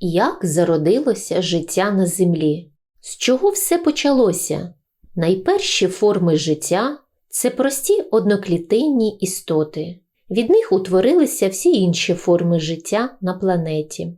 Як зародилося життя на землі? З чого все почалося? Найперші форми життя це прості одноклітинні істоти. Від них утворилися всі інші форми життя на планеті.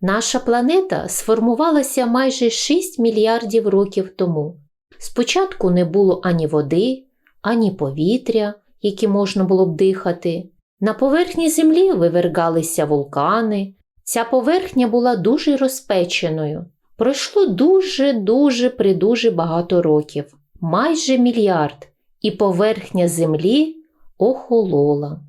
Наша планета сформувалася майже 6 мільярдів років тому. Спочатку не було ані води, ані повітря, які можна було б дихати. На поверхні Землі вивергалися вулкани. Ця поверхня була дуже розпеченою. Пройшло дуже-дуже придуже багато років, майже мільярд, і поверхня Землі охолола.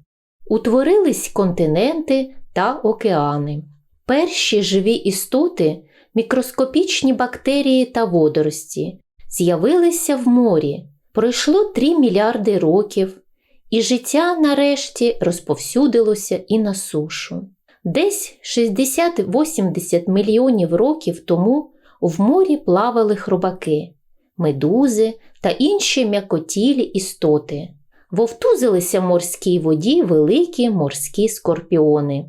Утворились континенти та океани. Перші живі істоти, мікроскопічні бактерії та водорості, з'явилися в морі. Пройшло 3 мільярди років, і життя нарешті розповсюдилося і на сушу. Десь 60-80 мільйонів років тому в морі плавали хробаки, медузи та інші м'якотілі істоти. Вовтузилися в морській воді великі морські скорпіони.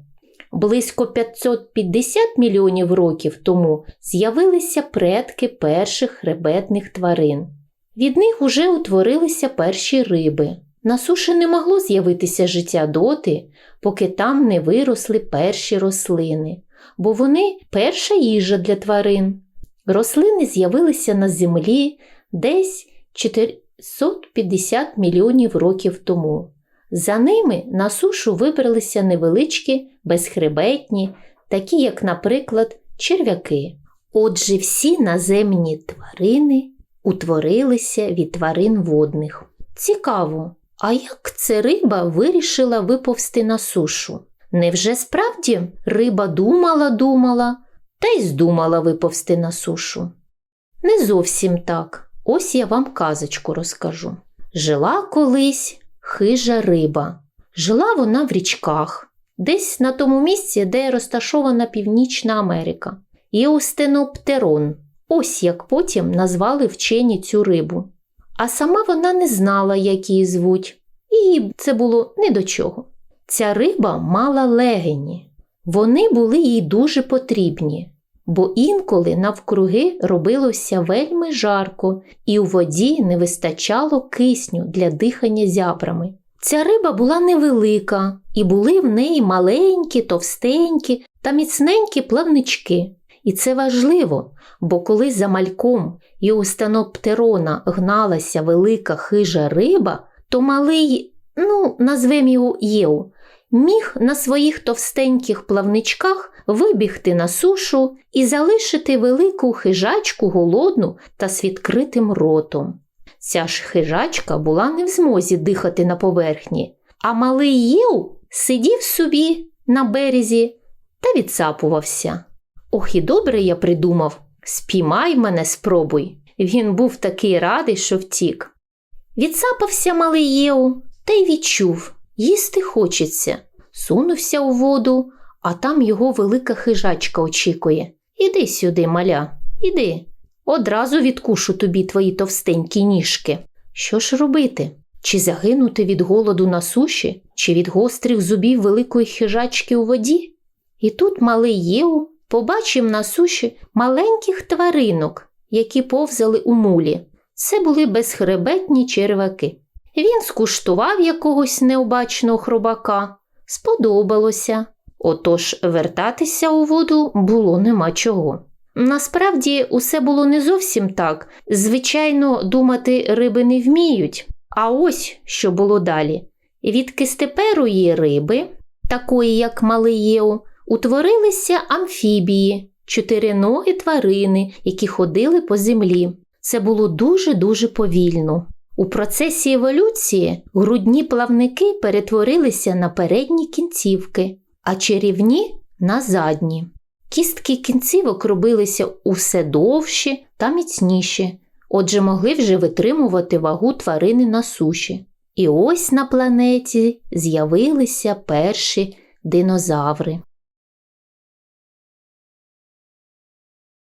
Близько 550 мільйонів років тому з'явилися предки перших хребетних тварин. Від них уже утворилися перші риби. На суші не могло з'явитися життя доти, поки там не виросли перші рослини, бо вони перша їжа для тварин. Рослини з'явилися на землі десь 450 мільйонів років тому. За ними на сушу вибралися невеличкі, безхребетні, такі як, наприклад, черв'яки. Отже, всі наземні тварини утворилися від тварин водних. Цікаво, а як це риба вирішила виповзти на сушу? Невже справді риба думала, думала та й здумала виповзти на сушу? Не зовсім так. Ось я вам казочку розкажу. Жила колись хижа риба. Жила вона в річках, десь на тому місці, де розташована Північна Америка. Єустеноптерон. Ось як потім назвали вчені цю рибу. А сама вона не знала, як її звуть, і це було не до чого. Ця риба мала легені. Вони були їй дуже потрібні, бо інколи навкруги робилося вельми жарко, і у воді не вистачало кисню для дихання зябрами. Ця риба була невелика, і були в неї маленькі, товстенькі та міцненькі плавнички. І це важливо, бо коли за мальком і у станоптерона гналася велика хижа риба, то малий, ну, назвемо його Єу, міг на своїх товстеньких плавничках вибігти на сушу і залишити велику хижачку голодну та з відкритим ротом. Ця ж хижачка була не в змозі дихати на поверхні, а малий Єу сидів собі на березі та відсапувався. Ох, і добре я придумав спіймай мене, спробуй. Він був такий радий, що втік. Відсапався малий Єу та й відчув їсти хочеться. Сунувся у воду, а там його велика хижачка очікує. Іди сюди, маля, іди. Одразу відкушу тобі твої товстенькі ніжки. Що ж робити? Чи загинути від голоду на суші, чи від гострих зубів великої хижачки у воді? І тут малий Єу побачив на суші маленьких тваринок, які повзали у мулі. Це були безхребетні черваки. Він скуштував якогось необачного хробака, сподобалося. Отож вертатися у воду було нема чого. Насправді усе було не зовсім так. Звичайно, думати риби не вміють. А ось що було далі. Від кистеперої риби, такої як малий Єу, утворилися амфібії, чотириногі тварини, які ходили по землі. Це було дуже-дуже повільно. У процесі еволюції грудні плавники перетворилися на передні кінцівки, а чарівні на задні. Кістки кінцівок робилися усе довші та міцніші, отже, могли вже витримувати вагу тварини на суші. І ось на планеті з'явилися перші динозаври.